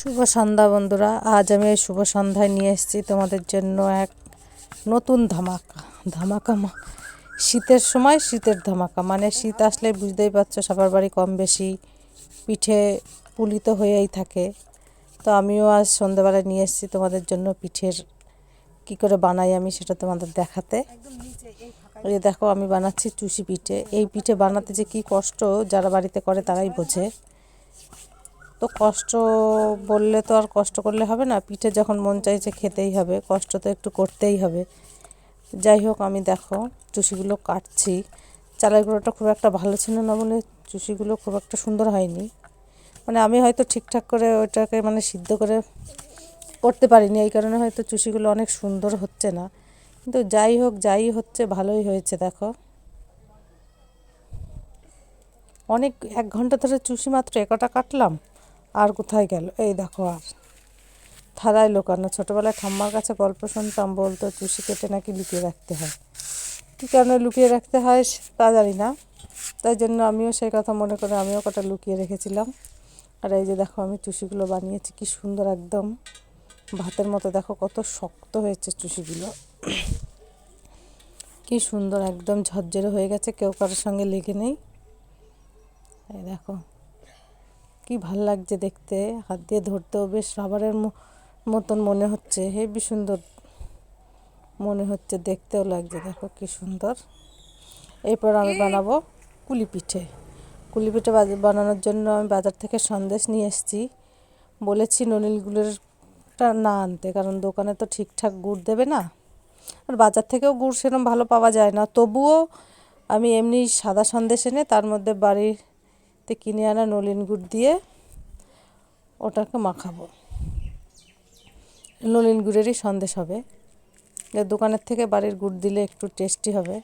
শুভ সন্ধ্যা বন্ধুরা। আজ আমি এই শুভ সন্ধ্যায় নিয়ে এসেছি তোমাদের জন্য এক নতুন ধামাকা। ধামাকা শীতের সময় শীতের ধামাকা। মানে শীত আসলে বুঝতেই পারছ, সবার বাড়ি কম বেশি পিঠে পুলিত হয়েই থাকে। তো আমিও আজ সন্ধ্যাবেলায় নিয়ে এসেছি তোমাদের জন্য পিঠের কি করে বানাই আমি সেটা তোমাদের দেখাতে। যে দেখো, আমি বানাচ্ছি চুষি পিঠে। এই পিঠে বানাতে যে কি কষ্ট যারা বাড়িতে করে তারাই বোঝে। তো কষ্ট বললে তো আর কষ্ট করলে হবে না, পিঠে যখন মন চাইছে খেতেই হবে, কষ্ট তো একটু করতেই হবে। যাই হোক, আমি দেখো চুষিগুলো কাটছি। চালের গুঁড়োটা খুব একটা ভালো ছিল না বলে চুষিগুলো খুব একটা সুন্দর হয়নি। মানে আমি হয়তো ঠিকঠাক করে ওইটাকে মানে সিদ্ধ করে করতে পারিনি, এই কারণে হয়তো চুষিগুলো অনেক সুন্দর হচ্ছে না। কিন্তু যাই হোক, যাই হচ্ছে, ভালোই হয়েছে, দেখো। অনেক, এক ঘণ্টা ধরে চুষি মাত্র একটা কাটলাম। আর কোথায় গেল? এই দেখো আর। থালায় লোকানো। ছোটোবেলায় ঠাম্মার কাছে গল্প শুনতাম, বলতো চুষি কেটে নাকি লুকিয়ে রাখতে হয়? কী কারণে লুকিয়ে রাখতে হয় তা জানি না। তাই জন্য আমিও সেই কথা মনে করে আমিও কটা লুকিয়ে রেখেছিলাম। আর এই যে দেখো, আমি চুষিগুলো বানিয়েছি, কি সুন্দর একদম। ভাতের মতো, দেখো কত শক্ত হয়েছে চুষিগুলো কি সুন্দর, একদম ঝরঝরে হয়ে গেছে, কেউ কারোর সঙ্গে লেগে নেই। এই দেখো। কি ভালো লাগছে দেখতে? হাত দিয়ে ধরতেও বেশ রাবারের মতন মনে হচ্ছে। হেবি সুন্দর মনে হচ্ছে দেখতেও লাগছে। দেখো কি সুন্দর। এরপর আমি বানাবো কুলি পিঠে। কুলি পিঠে বানানোর জন্য আমি বাজার থেকে সন্দেশ নিয়ে এসেছি। বলেছি ননিল গুড়েরটা না আনতে কারণ দোকানে তো ঠিকঠাক গুড় দেবে না। আর বাজার থেকেও গুড় সেরকম ভালো পাওয়া যায় না। তবুও আমি এমনি সাদা সন্দেশ এনে তার মধ্যে বাড়িতে কিনে আনা নলিন গুড় দিয়ে ওটাকে মাখাবো। নলিন গুড়েরই সন্দেশ হবে। দোকানের থেকে বাড়ির গুড় দিলে একটু টেস্টি হবে,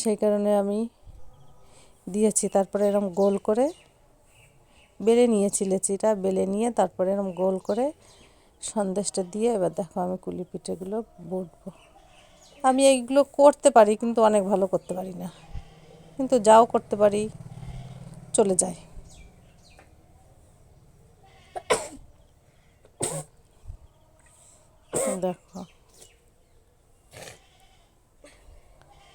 সেই কারণে আমি দিয়েছি। তারপরে এরম গোল করে বেলে নিয়েছি লেচিটা, বেলে নিয়ে তারপরে এরম গোল করে সন্দেশটা দিয়ে এবার দেখো আমি কুলি পিঠেগুলো বটবো। আমি এইগুলো করতে পারি, কিন্তু অনেক ভালো করতে পারি না। কিন্তু যাও করতে পারি। চলে যায়। দেখো।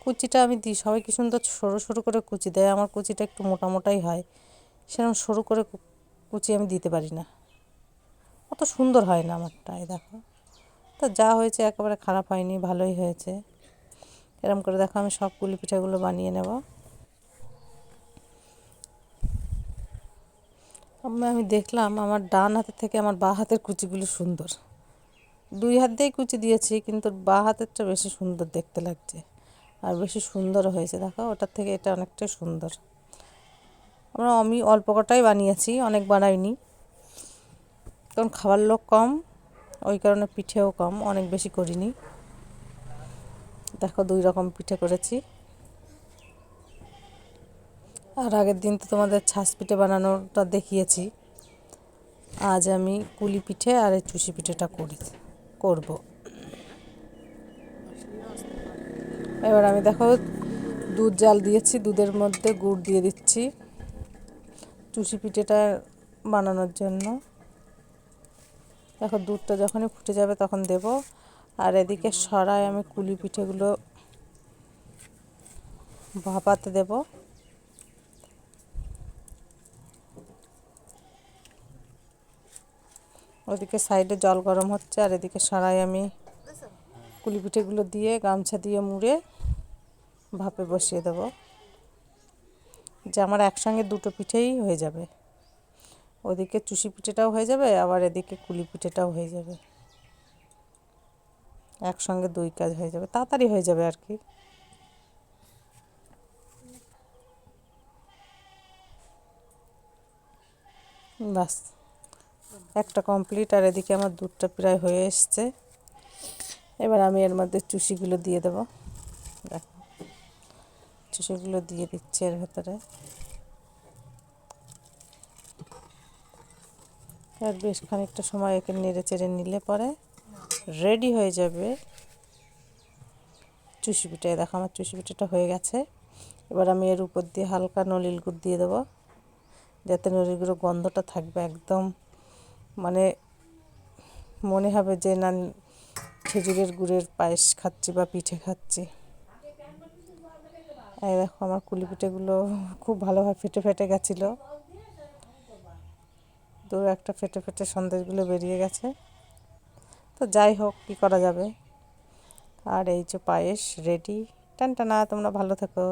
কুচিটা আমি দিই, সবাই কি সুন্দর সরু সরু করে কুচি দেয়? আমার কুচিটা একটু মোটা মোটাই হয়। সেরকম সরু করে কুচি আমি দিতে পারি না। অত সুন্দর হয় না আমারটা, এই দেখো। তো যা হয়েছে একেবারে খারাপ হয়নি, ভালোই হয়েছে। এরকম করে দেখো আমি সব কুলি পিঠাগুলো বানিয়ে নেব। আমি দেখলাম আমার ডান হাতের থেকে আমার বাঁ হাতের কুচিগুলো সুন্দর। দুই হাত দিয়েই কুচি দিয়েছি, কিন্তু বাঁ হাতেরটা বেশি সুন্দর দেখতে লাগছে। আর বেশি সুন্দর হয়েছে, দেখো, ওটার থেকে এটা অনেকটাই সুন্দর। আমরা আমি অল্প কটাই বানিয়েছি, অনেক বানাইনি। কারণ খাবার লোক কম, ওই কারণে পিঠেও কম, অনেক বেশি করিনি। দেখো, দুই রকম পিঠে করেছি। আর আগের দিন তো তোমাদের ছাঁচ পিঠে বানানোটা দেখিয়েছি। আজ আমি কুলি পিঠে আর এই চুষি পিঠেটা করি, করব। এবার আমি দেখো, দুধ জাল দিয়েছি, দুধের মধ্যে গুড় দিয়ে দিচ্ছি চুষি পিঠেটা বানানোর জন্য। দেখো, দুধটা যখনই ফুটে যাবে তখন দেব। আর এদিকে সরাই আমি কুলি পিঠেগুলো ভাপাতে দেব। ওদিকে সাইডে জল গরম হচ্ছে, আর এদিকে সরাই আমি কুলি পিঠেগুলো দিয়ে, গামছা দিয়ে মুড়ে ভাপে বসিয়ে দেব। যে আমার একসঙ্গে দুটো পিঠেই হয়ে যাবে। ওদিকে চুষি পিঠেটাও হয়ে যাবে, আবার এদিকে কুলি পিঠেটাও হয়ে যাবে। একসঙ্গে দুই কাজ হয়ে যাবে, তাড়াতাড়ি হয়ে যাবে আর কি। বাস। একটা কমপ্লিট আর এদিকে আমার দুধটা প্রায় হয়ে এসছে। এবার আমি এর মধ্যে চুষিগুলো দিয়ে দেবো। দেখো, চুষিগুলো দিয়ে দিচ্ছি এর ভেতরে। আর বেশ খানিকটা সময় একে নেড়ে চেড়ে নিলে পরে রেডি হয়ে যাবে চুষি দেখো, আমার চুষি হয়ে গেছে। এবার আমি এর উপর দিয়ে হালকা নলিল গুড় দিয়ে দেবো, যাতে নলিল গুঁড়ো গন্ধটা থাকবে একদম মানে মনে হবে যে, না, খেজুরের গুড়ের পায়েস খাচ্ছি বা পিঠে খাচ্ছি। এই দেখো, আমার কুলি পিঠেগুলো খুব ভালোভাবে ফেটে ফেটে গেছিল। দু একটা ফেটে ফেটে সন্দেশগুলো বেরিয়ে গেছে। তো যাই হোক, কী করা যাবে? আর এই যে পায়েস রেডি। টান টানা তোমরা ভালো থেকো।